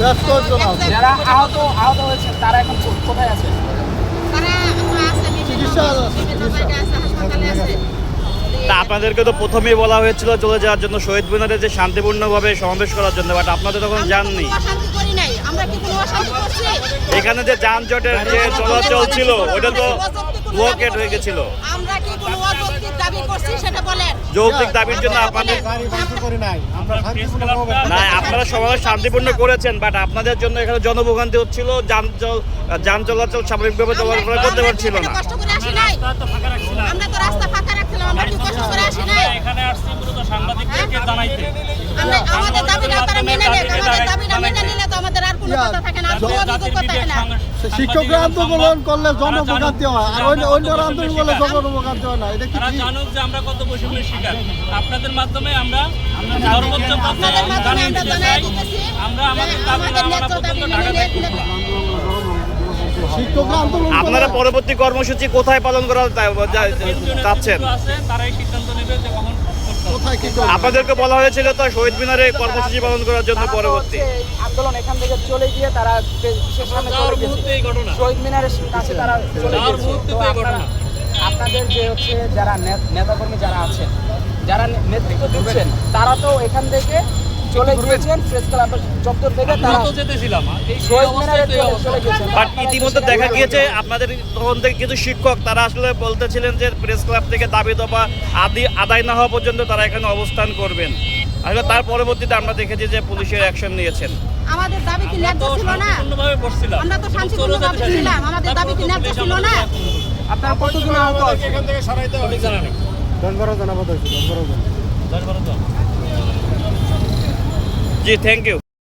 বেশ যারা আহত আহত হয়েছে তারা এখন কোথায় আছে? তারা আছে বিভিন্ন চিকিৎসা আছে, বিভিন্ন চিকিৎসা। জায়গায় আছে হাসপাতালে আছে। তা আপনাদেরকে তো প্রথমেই বলা হয়েছিল চলে যাওয়ার জন্য শহীদ মিনারে যে শান্তিপূর্ণভাবে সমাবেশ করার জন্য বাট আপনাদের তখন যাননি কোনো অশান্তি করি নাই। আমরা কি কোনো অশান্তি করছি? এখানে যে যানজটের যে চলাচল ছিল ওটা তো ব্লকেট হয়ে গেছিল। আমরা কি কোনো অযৌক্তিক দাবি করছি? যৌক্তিক দাবির জন্য আপনাদের না আপনারা সবাই শান্তিপূর্ণ করেছেন বাট আপনাদের জন্য এখানে জনভোগান্তি হচ্ছিল যান চল- যান চলাচল স্বাভাবিকভাবে চলাফেরা করতে পারছিল না। আমরা তো রাস্তা ফাঁকা রাখছিলাম আমরা কি কষ্ট করে আসি নাই। এখানে আসছি মূলত সাংবাদিকদেরকে জানাইতে। আমরা আমাদের দাবিটা তারা মেনে নেয় আমাদের দাবিটা মেনে নিলে তো আমাদের শিক্ষকরা আন্দোলন করলে জনভোগান্তি হয়। আর অন্যরা আন্দোলন করলে জনভোগান্তি হয় না। এটা কি জানুক যে আমরা কত বৈষম্যের শিকার। আপনাদের মাধ্যমে আমরা সর্বোচ্চ দিতে চাই। আমাদের দাবি পর্যন্ত ঢাকা আপনারা পরবর্তী কর্মসূচি কোথায় পালন করা চাচ্ছেন? তারাই সিদ্ধান্ত নেবে যে কখন আপনাদেরকে বলা হয়েছিল তো শহীদ মিনারে কর্মসূচি পালন করার জন্য পরবর্তী। আন্দোলন এখান থেকে চলে গিয়ে তারা শহীদ মিনারের কাছে তারা চলে ঘটনা। আপনাদের যে হচ্ছে যারা নেতাকর্মী যারা আছেন যারা নেতৃত্ব দিচ্ছেন তারা তো এখান থেকে চলে গিয়েছেন প্রেস ক্লাবের চত্বর থেকে তারা গেছেন বাট ইতিমধ্যে দেখা গিয়েছে আপনাদের তখন থেকে কিছু শিক্ষক তারা আসলে বলতেছিলেন যে প্রেস ক্লাব থেকে দাবি দফা আদি আদায় না হওয়া পর্যন্ত তারা এখানে অবস্থান করবেন। আসলে তার পরবর্তীতে আমরা দেখেছি যে পুলিশের অ্যাকশন নিয়েছেন। আমাদের দাবি কি ন্যায্য ছিল না? আমরা তো শান্তিপূর্ণভাবে ছিলাম। আমাদের দাবি কি ন্যায্য ছিল না? আপনারা কতজন আহত জানা নেই দশ বারো জন দশ বারো জন। দশ বারো জন। জি থ্যাংক ইউ